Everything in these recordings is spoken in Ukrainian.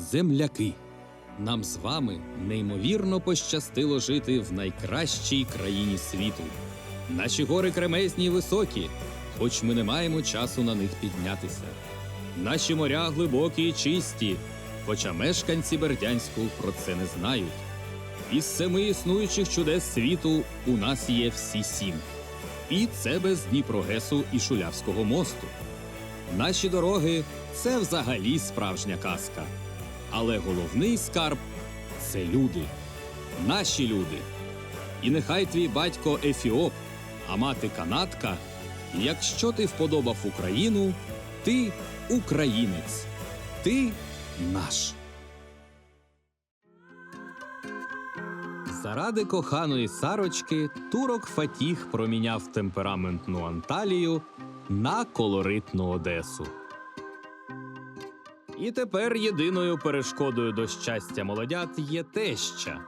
земляки. Нам з вами неймовірно пощастило жити в найкращій країні світу. Наші гори кремезні й високі, хоч ми не маємо часу на них піднятися. Наші моря глибокі й чисті, хоча мешканці Бердянську про це не знають. Із семи існуючих чудес світу у нас є всі сім. І це без Дніпрогесу і Шулявського мосту. Наші дороги це взагалі справжня казка. Але головний скарб це люди, наші люди. І нехай твій батько Ефіоп, а мати канадка, якщо ти вподобав Україну, ти українець, ти наш. Заради коханої Сарочки турок Фатіх проміняв темпераментну Анталію на колоритну Одесу. І тепер єдиною перешкодою до щастя молодят є теща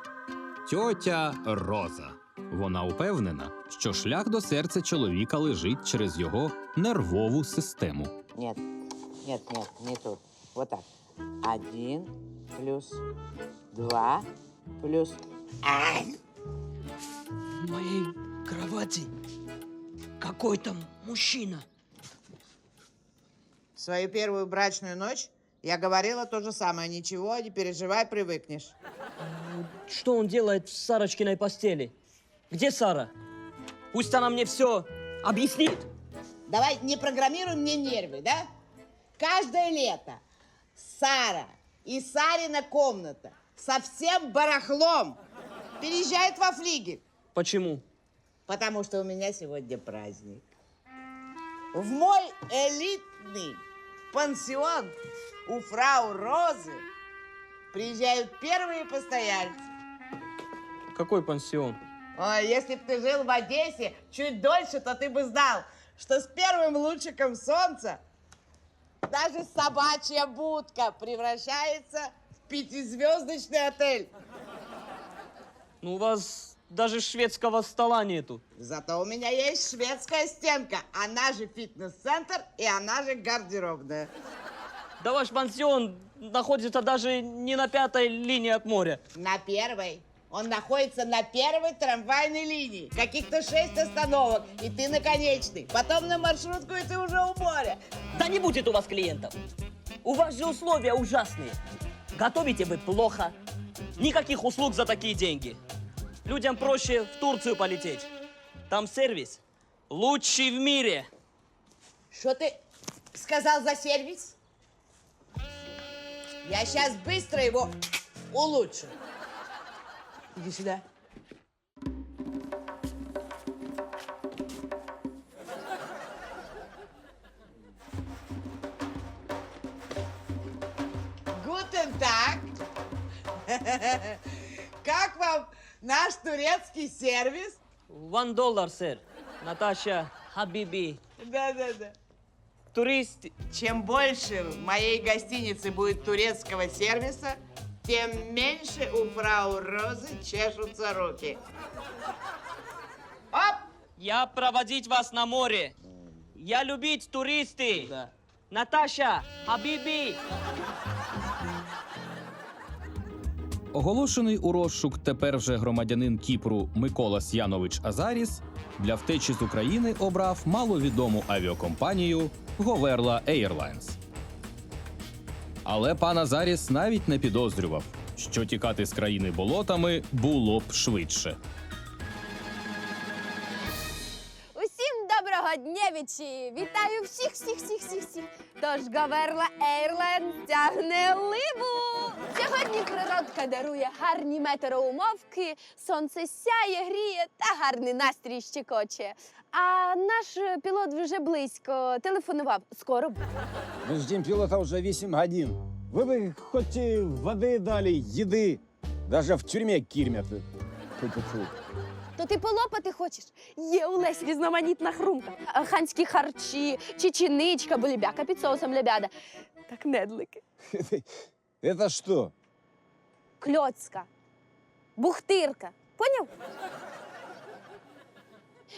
тьотя Роза. Вона упевнена, що шлях до серця чоловіка лежить через його нервову систему. Нет, нет, нет, не тут. Вот так. Один плюс два плюс... Ай! В моей кровати какой там мужчина. Свою первую брачную ночь я говорила то же самое. Ничего, не переживай, привыкнешь. Что он делает в Сарочкиной постели? Где Сара? Пусть она мне все объяснит. Давай не программируй мне нервы, да? Каждое лето Сара и Сарина комната со всем барахлом переезжает во флигель. Почему? Потому что у меня сегодня праздник. В мой элитный пансион у фрау Розы приезжают первые постояльцы. Какой пансион? Ой, если бы ты жил в Одессе чуть дольше, то ты бы знал, что с первым лучиком солнца даже собачья будка превращается в пятизвездочный отель. Ну, у вас даже шведского стола нету. Зато у меня есть шведская стенка. Она же фитнес-центр и она же гардеробная. Да ваш пансион находится даже не на пятой линии от моря. На первой. Он находится на первой трамвайной линии. Каких-то шесть остановок, и ты на конечной. Потом на маршрутку, и ты уже у моря. Да не будет у вас клиентов. У вас же условия ужасные. Готовите вы плохо. Никаких услуг за такие деньги. Людям проще в Турцию полететь. Там сервис лучший в мире. Что ты сказал за сервис? Я сейчас быстро его улучшу. Иди сюда. Гутен так. Как вам наш турецкий сервис? One dollar, сэр. Наташа Хабиби. Да-да-да. Турист. Чем больше в моей гостинице будет турецкого сервиса, тем меньше у фрау Розы чешутся руки. Оп! Я проводить вас на море. Я любить туристы. Наташа Хабиби. Оголошений у розшук тепер вже громадянин Кіпру Микола Сянович Азаріс для втечі з України обрав маловідому авіакомпанію Говерла Airlines. Але пан Азаріс навіть не підозрював, що тікати з країни болотами було б швидше. Доброго вічі! Вітаю всіх, всіх, всіх, всіх, всіх. Тож Говерла Ейрлайн тягне либу. Сьогодні природка дарує гарні метеоумовки, сонце сяє, гріє та гарний настрій щекоче. А наш пілот вже близько телефонував. Скоро буде. Ми ждем пілота вже 8 годин. Ви б хоч води дали, їди. Даже в тюрмі кірмять. Фу-фу-фу. То ти полопати хочеш? Є у Лесі різноманітна хрумка. А, Ханські харчі, чеченичка, болібяка під соусом лебяда. Так недлики. Это что? Кльоцка, бухтирка. Поняв?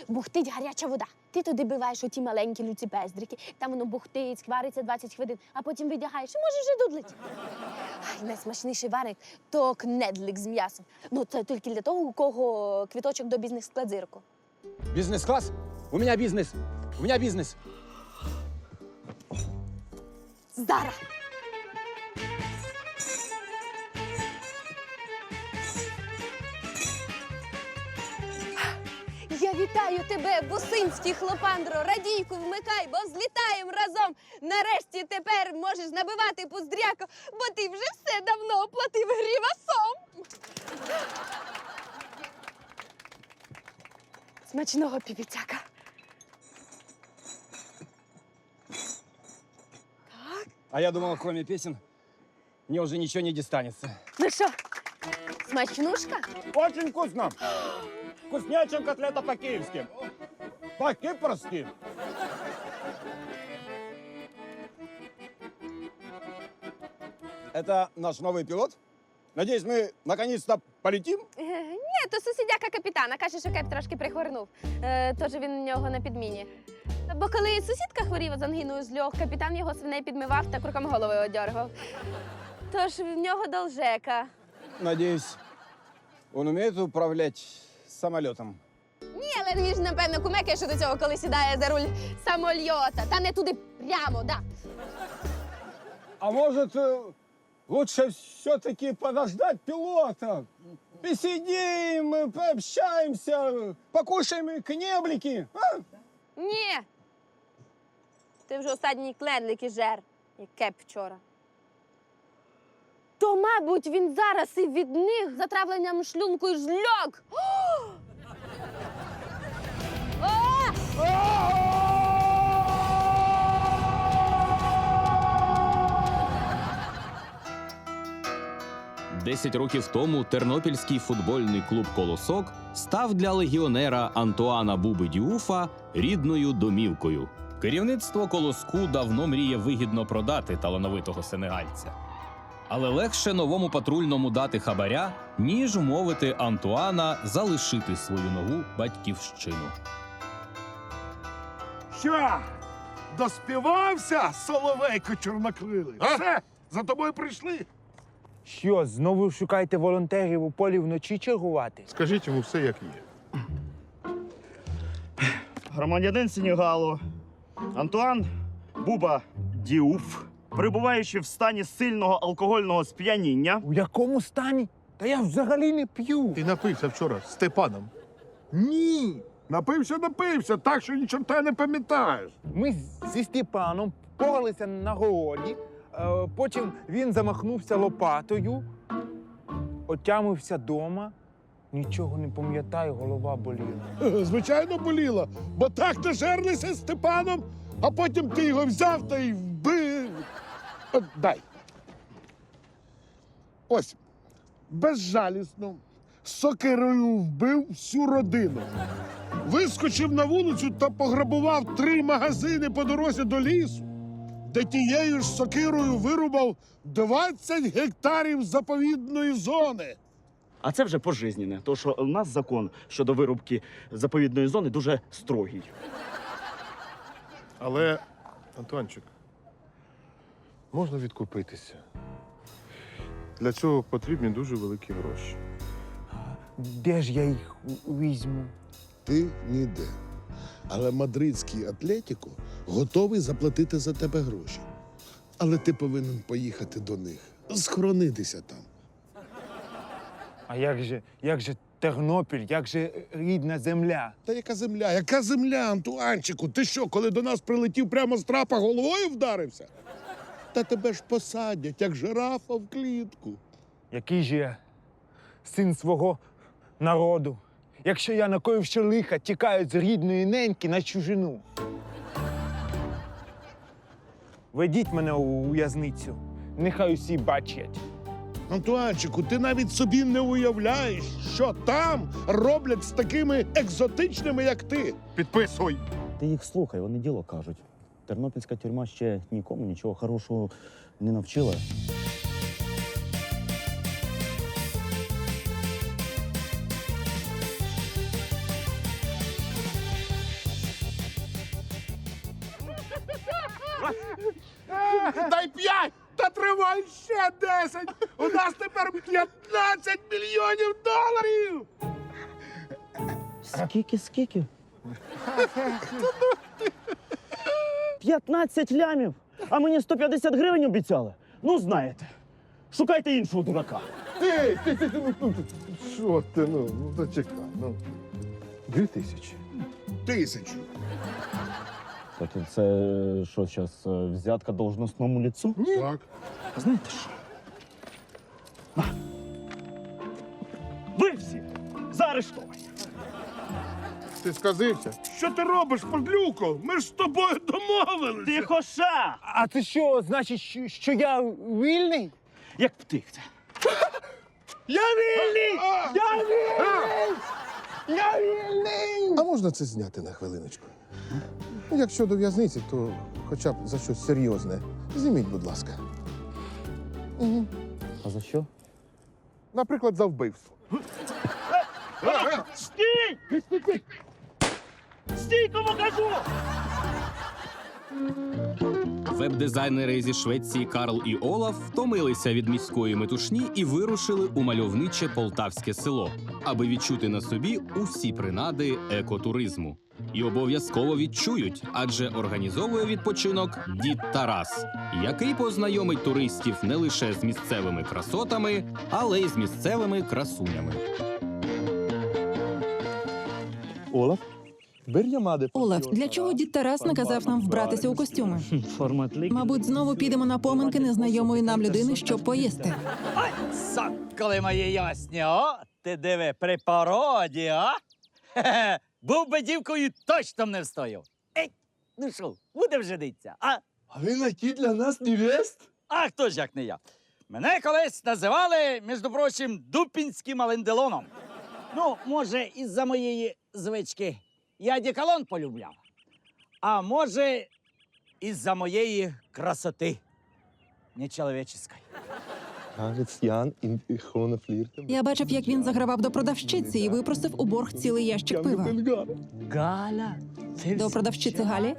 Бухтить гаряча вода. Ти туди биваєш оті маленькі люціпездрики, там воно бухтить, квариться 20 хвилин, а потім видягаєш і можеш вже дудлить. Найсмачніший варик то кнедлик з м'ясом. Ну, це тільки для того, у кого квіточок до бізнес-складзирку. Бізнес-клас? У мене бізнес. У мене бізнес. Здара! Я вітаю тебе, бусинський хлопандро! Радійку вмикай, бо злітаєм разом! Нарешті тепер можеш набивати пуздряко, бо ти вже все давно оплатив грівасом! Смачного піпіцяка! А я думал, кроме песен, мне уже ничего не достанется. Ну що, смачнушка? Очень вкусно. Вкуснее, чем котлета по-киевски. По-кипрски. Это наш новый пилот? Надеюсь, мы наконец-то полетим? Е, Ні, то сусідяка капітана. Каже, що кеп трошки прихворнув. Е, тож він у нього на підміні. Бо коли сусідка хворіла з ангіною з льох, капітан його свиней підмивав та круком голови одергав. Тож в нього должека. Надеюсь, он умеет управлять самолетом. Ні, але він ж, напевно, кумекає, що до цього, коли сідає за руль самольота. Та не туди прямо, да. А может, э, лучше все-таки подождать пилота? Посидим, пообщаемся, покушаем кнеблики. А? Ні. Ти вже останній кленлик жер, як кеп вчора. То, мабуть, він зараз і від них затравленням шлунку і жльок. О! Десять років тому тернопільський футбольний клуб Колосок став для легіонера Антуана Буби Діуфа рідною домівкою. Керівництво колоску давно мріє вигідно продати талановитого сенегальця. Але легше новому патрульному дати хабаря, ніж умовити Антуана залишити свою нову батьківщину. Що? Доспівався, соловейко чорнокрилий? Все, за тобою прийшли. Що, знову шукаєте волонтерів у полі вночі чергувати? Скажіть йому все, як є. Громадянин Сенегалу Антуан Буба Діуф, перебуваючи в стані сильного алкогольного сп'яніння, У якому стані? Та я взагалі не п'ю. Ти напився вчора з Степаном. Ні. Напився, напився, так що ні чорта не пам'ятаєш. Ми з- зі Степаном поралися на городі, потім він замахнувся лопатою, отямився дома. Нічого не пам'ятаю, голова боліла. Звичайно, боліло, бо так нажерлися з Степаном, а потім ти його взяв та й вбив. От дай. Ось, безжалісно, сокирою вбив всю родину. Вискочив на вулицю та пограбував три магазини по дорозі до лісу, де тією ж сокирою вирубав 20 гектарів заповідної зони. а це вже пожизнене, тому що у нас закон щодо вирубки заповідної зони дуже строгий. Але, Антончик, можна відкупитися. Для цього потрібні дуже великі гроші. Де ж я їх візьму? Ти ніде. Але мадридський Атлетіко готовий заплатити за тебе гроші. Але ти повинен поїхати до них, схоронитися там. А як же, як же Тернопіль, як же рідна земля? Та яка земля? Яка земля, Антуанчику? Ти що, коли до нас прилетів прямо з трапа головою вдарився? Та тебе ж посадять, як жирафа в клітку. Який же я син свого народу, якщо я накоївши лиха, тікаю з рідної неньки на чужину. Ведіть мене у в'язницю, нехай усі бачать. Антуанчику, ти навіть собі не уявляєш, що там роблять з такими екзотичними, як ти. Підписуй. Ти їх слухай, вони діло кажуть. Тернопільська тюрма ще нікому нічого хорошого не навчила. Дай п'ять! Та три! Відкривай ще 10! У нас тепер 15 мільйонів доларів! Скільки, скільки? 15 лямів! А мені 150 гривень обіцяли. Ну, знаєте. Шукайте іншого дурака. Ти, ти, ти, ти, ну, ну, що ти, ну, ну, зачекай, ну. Дві тисячі. Тисячу. Кстати, це що зараз взятка должностному лицу? Так. А знаєте що? На. Ви всі заарештовані. Ти сказився. Що ти робиш, подлюко? Ми ж з тобою домовилися. Тихо ша! А це що, значить, що, що я вільний? Як птиця. Я вільний! Я вільний! Я вільний! А можна це зняти на хвилиночку? Ну, Якщо до в'язниці, то хоча б за щось серйозне. Зніміть, будь ласка. Угу. А за що? Наприклад, за вбивство. Стій! Стій, кому кажу! Веб-дизайнери зі Швеції Карл і Олаф втомилися від міської метушні і вирушили у мальовниче полтавське село, аби відчути на собі усі принади екотуризму. І обов'язково відчують, адже організовує відпочинок дід Тарас, який познайомить туристів не лише з місцевими красотами, але й з місцевими красунями. Олаф. Олаф, для чого дід Тарас наказав нам вбратися у костюми? Мабуть, знову підемо на поминки незнайомої нам людини, щоб поїсти. Соколи мої ясні, о? Ти диви, при породі, а? Був би дівкою, точно б не встояв. Ей, ну що, будемо жениться, а? А ви знайти для нас невест? А хто ж як не я? Мене колись називали, між прочим, дупінським аленделоном. Ну, може, із-за моєї звички я деколон полюбляв. А може, із-за моєї красоти нечеловеческой. Я бачив, як він загравав до продавщиці і випросив у борг цілий ящик пива. Галя, До продавщиці Галі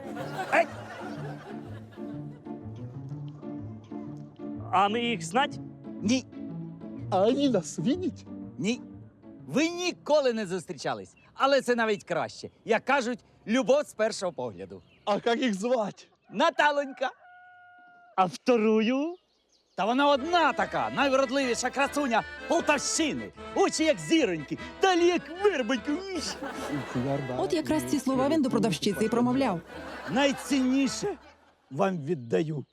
А ми їх знать? Ні, А вони нас видять? ні. Ви ніколи не зустрічались, але це навіть краще. Як кажуть, любов з першого погляду. А як їх звати? Наталонька. А вторую? Та вона одна така, найвродливіша красуня Полтавщини. Очі як зіроньки, далі як вербоньки. От якраз ці слова він до продавщиці і промовляв. Найцінніше вам віддаю.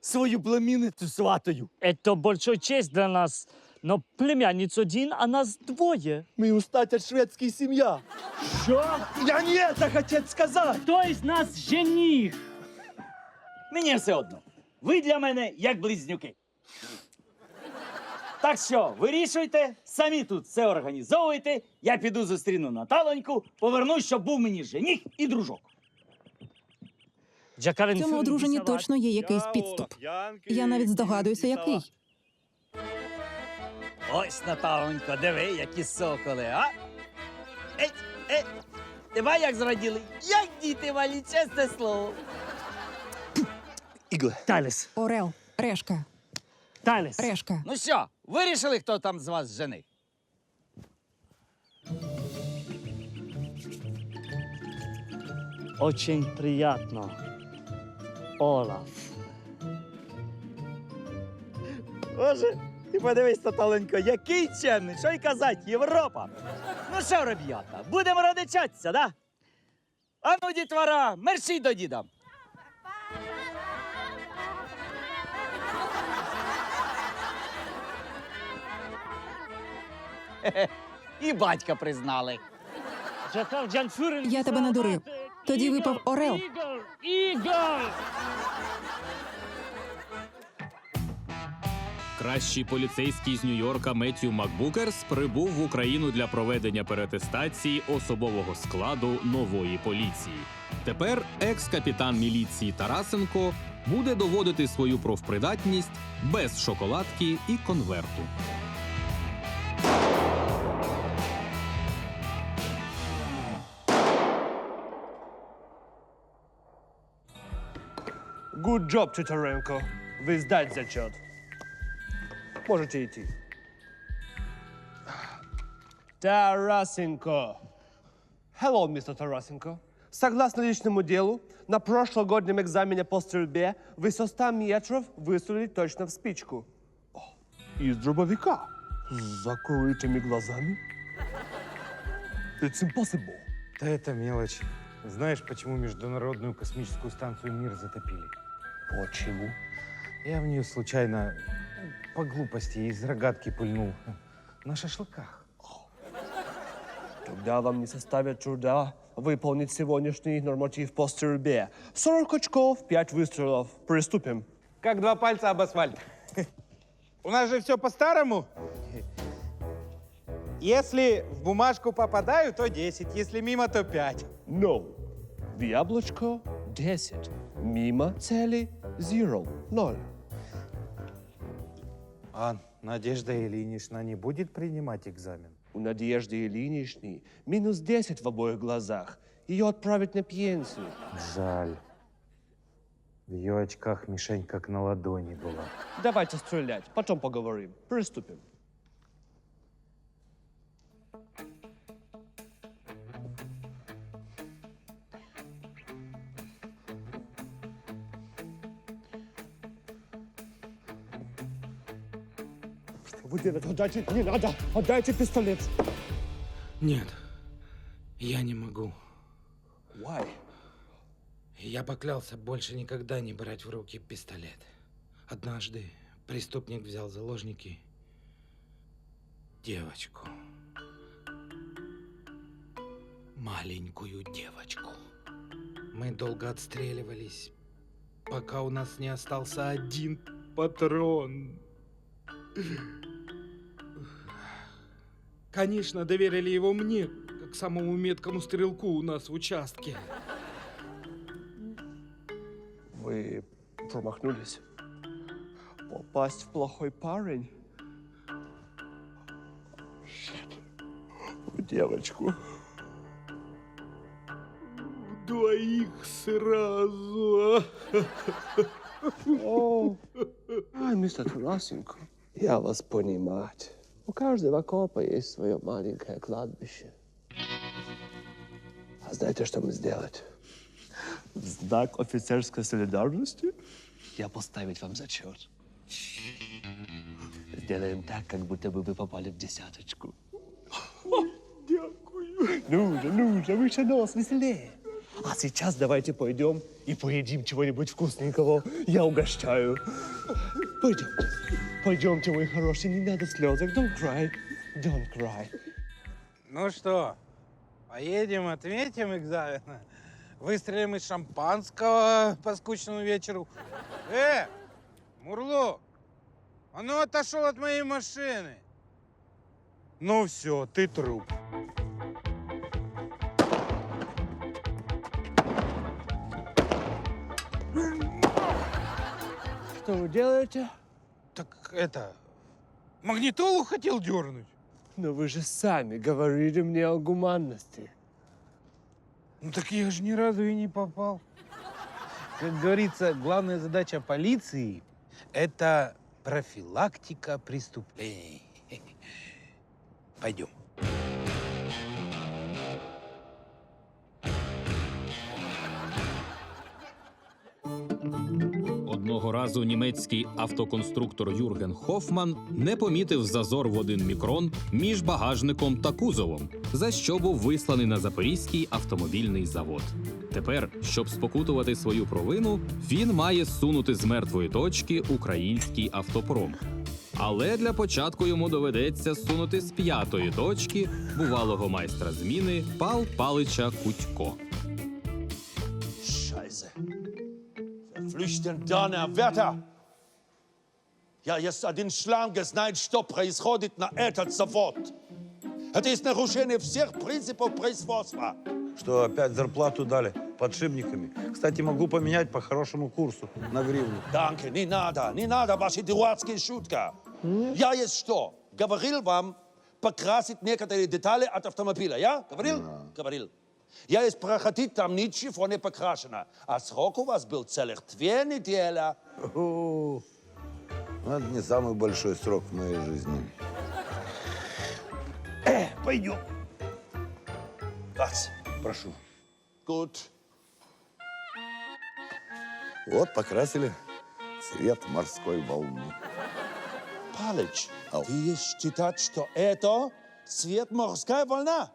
Свою племінницю сватою. Это большой честь для нас. Но племянниц один, а нас двоє. Ми устатять шведська сім'я. Що? Я не це хотів сказати. Хто із нас жених? Мені все одно. Ви для мене як близнюки. Так що, вирішуйте, самі тут все організовуйте. Я піду зустріну Наталоньку, повернусь, щоб був мені жених і дружок. В цьому одруженні точно є якийсь підступ. Я навіть здогадуюся, який. Ось, Наталонько, диви, які соколи, а? Ей, ей, тебе як зраділи? Як діти малі, чесне слово. Таліс, Орел, решка, Таліс. решка. Ну що, вирішили, хто там з вас жених? Очень приятно. Олаф. Боже, ти подивись, Наталенько, який чемний, що й казать, Європа. Ну що, ребята, будемо родичатися, да? А ну, дітвора, мерщій до діда. І батька признали. Я тебе надурив. Тоді випав орел. Кращий поліцейський з Нью-Йорка Меттью Макбукерс прибув в Україну для проведення перетестації особового складу нової поліції. Тепер екс-капітан міліції Тарасенко буде доводити свою профпридатність без шоколадки і конверту. Good job, Чичаренко. вы сдать зачет. Можете идти. Тарасенко. Hello, мистер Тарасенко. Согласно личному делу, на прошлогоднем экзамене по стрельбе вы со 100 метров выстрелили точно в спичку. Из дробовика. С закрытыми глазами. It's impossible. Да это мелочь. Знаешь, почему Международную космическую станцию «Мир» затопили? Почему? Я в нее случайно, ну, по глупости, из рогатки пыльнул. На шашлыках. Тогда вам не составит труда выполнить сегодняшний норматив по стрельбе. 40 очков, 5 выстрелов. Приступим. Как два пальца об асфальт. У нас же все по-старому. Если в бумажку попадаю, то 10. Если мимо, то 5. No. В яблочко 10. Мимо цели 0. 0. А Надежда Ильинична не будет принимать экзамен? У Надежды Ильиничны минус 10 в обоих глазах. Ее отправят на пенсию. Жаль. В ее очках мишень как на ладони была. Давайте стрелять, потом поговорим. Приступим. Делаете? Отдайте, не надо! Отдайте пистолет! Нет, я не могу. Why? Я поклялся больше никогда не брать в руки пистолет. Однажды преступник взял заложники девочку. Маленькую девочку. Мы долго отстреливались, пока у нас не остался один патрон. Конечно, доверили его мне, как самому меткому стрелку у нас в участке. Вы промахнулись. Попасть в плохой парень. В девочку. Двоих сразу. О, ай, мистер Тарасенко, я вас понимать. У каждого копа есть свое маленькое кладбище. А знаете, что мы сделать? В знак офицерской солидарности я поставить вам зачет. Сделаем так, как будто бы вы попали в десяточку. Дякую. Ну же, ну же, выше нос, веселее. А сейчас давайте пойдем и поедим чего-нибудь вкусненького. Я угощаю. Пойдемте. Пойдемте, мой хороший, не надо слезок. Don't cry. Don't cry. Ну что, поедем, отметим экзамен? Выстрелим из шампанского по скучному вечеру. Э, Мурло, а ну отошел от моей машины. Ну все, ты труп. Что вы делаете? Так это, магнитолу хотел дернуть? Но вы же сами говорили мне о гуманности. Ну так я же ни разу и не попал. Как говорится, главная задача полиции – это профилактика преступлений. Пойдем. Разу німецький автоконструктор Юрген Хофман не помітив зазор в один мікрон між багажником та кузовом, за що був висланий на Запорізький автомобільний завод. Тепер, щоб спокутувати свою провину, він має сунути з мертвої точки український автопром. Але для початку йому доведеться сунути з п'ятої точки бувалого майстра зміни Пал Палича Кутько. Scheiße. Verflüchten Donnerwetter. Я есть один шланг, знает, что происходит на этот завод. Это есть нарушение всех принципов производства. Что опять зарплату дали подшипниками. Кстати, могу поменять по хорошему курсу на гривну. Данке, не надо, не надо ваши дурацкие шутки. Я есть что? Говорил вам покрасить некоторые детали от автомобиля, я? Говорил? Говорил. Я есть проходить там ничего не покрашено. А срок у вас был целых две недели. Но это не самый большой срок в моей жизни. Пойдем. Was? Прошу. Gut. Вот покрасили цвет морской волны. Палыч, ты есть считать, что это цвет морская волна?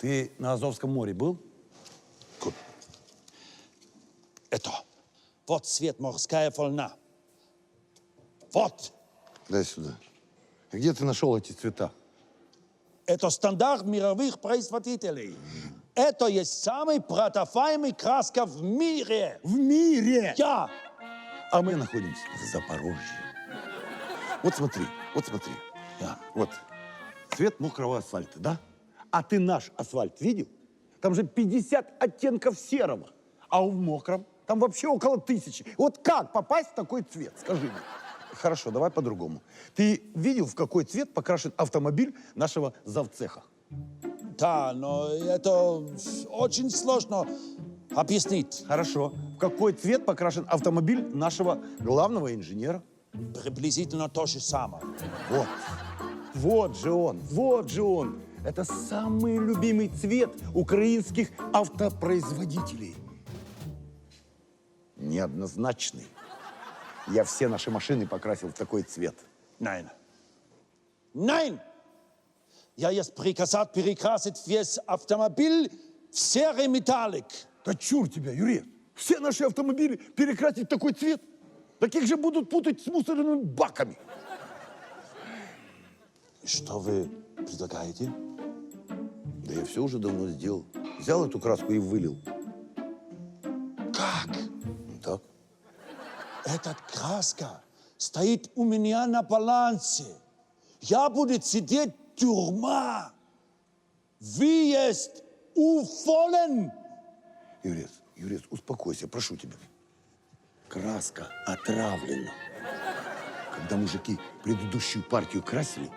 Ты на Азовском море был? Это. Вот цвет морская волна. Вот. Дай сюда. Где ты нашел эти цвета? Это стандарт мировых производителей. Это есть самый продаваемый краска в мире. В мире? Я. А мы находимся в Запорожье. Вот смотри, вот смотри. Вот цвет мокрого асфальта, да? А ты наш асфальт видел? Там же 50 оттенков серого. А в мокром там вообще около тысячи. Вот как попасть в такой цвет, скажи мне? Хорошо, давай по-другому. Ты видел, в какой цвет покрашен автомобиль нашего завцеха? Да, но это очень сложно объяснить. Хорошо. В какой цвет покрашен автомобиль нашего главного инженера? Приблизительно то же самое. Вот. Вот же он, вот же он. Это самый любимый цвет украинских автопроизводителей. Неоднозначный. Я все наши машины покрасил в такой цвет. Nein. Nein! Я есть приказать перекрасить весь автомобиль в серый металлик. Да чур тебя, Юрий. Все наши автомобили перекрасить в такой цвет? Таких же будут путать с мусорными баками. Что вы предлагаете? Да я все уже давно сделал. Взял эту краску и вылил. Как? Так. Эта краска стоит у меня на балансе. Я буду сидеть тюрьма. Вы есть уволен. Юрец, Юрец, успокойся, прошу тебя. Краска отравлена. Когда мужики предыдущую партию красили,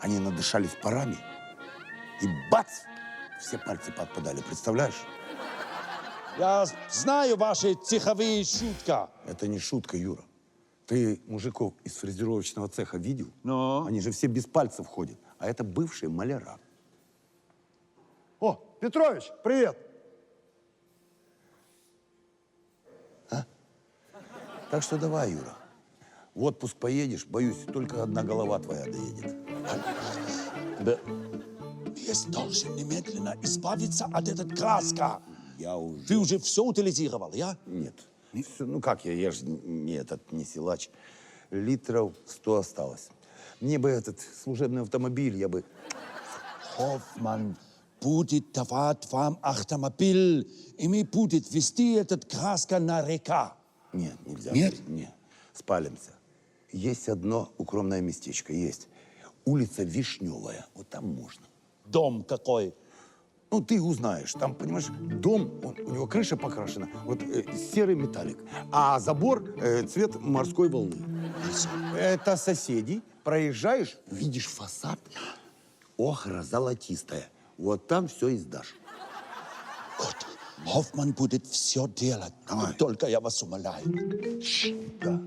они надышались парами, и бац, все пальцы подпадали, представляешь? Я знаю ваши цеховые шутки. Это не шутка, Юра. Ты мужиков из фрезеровочного цеха видел? Но. Они же все без пальцев ходят. А это бывшие маляра. О, Петрович, привет! А? Так что давай, Юра. В отпуск поедешь, боюсь, только одна голова твоя доедет. Да. Есть должен немедленно избавиться от этой краска. Я уже... Ты уже все утилизировал, я? Нет. Всё, Ну как я, я же не этот, не силач. Литров сто осталось. Мне бы этот служебный автомобиль, я бы... Хоффман будет давать вам автомобиль, и мы будет вести этот краска на река. Нет, нельзя. Нет? Нет. Спалимся. Есть одно укромное местечко, есть. Улица Вишневая. Вот там можно. Дом какой? Ну, ты узнаешь. Там, понимаешь, дом, он- у него крыша покрашена, вот э, серый металлик, а забор э, цвет морской волны. Это соседи. Проезжаешь, видишь фасад, охра золотистая. Вот там все и сдашь. Гott, Hoffmann будет все делать. Только я вас умоляю. Да.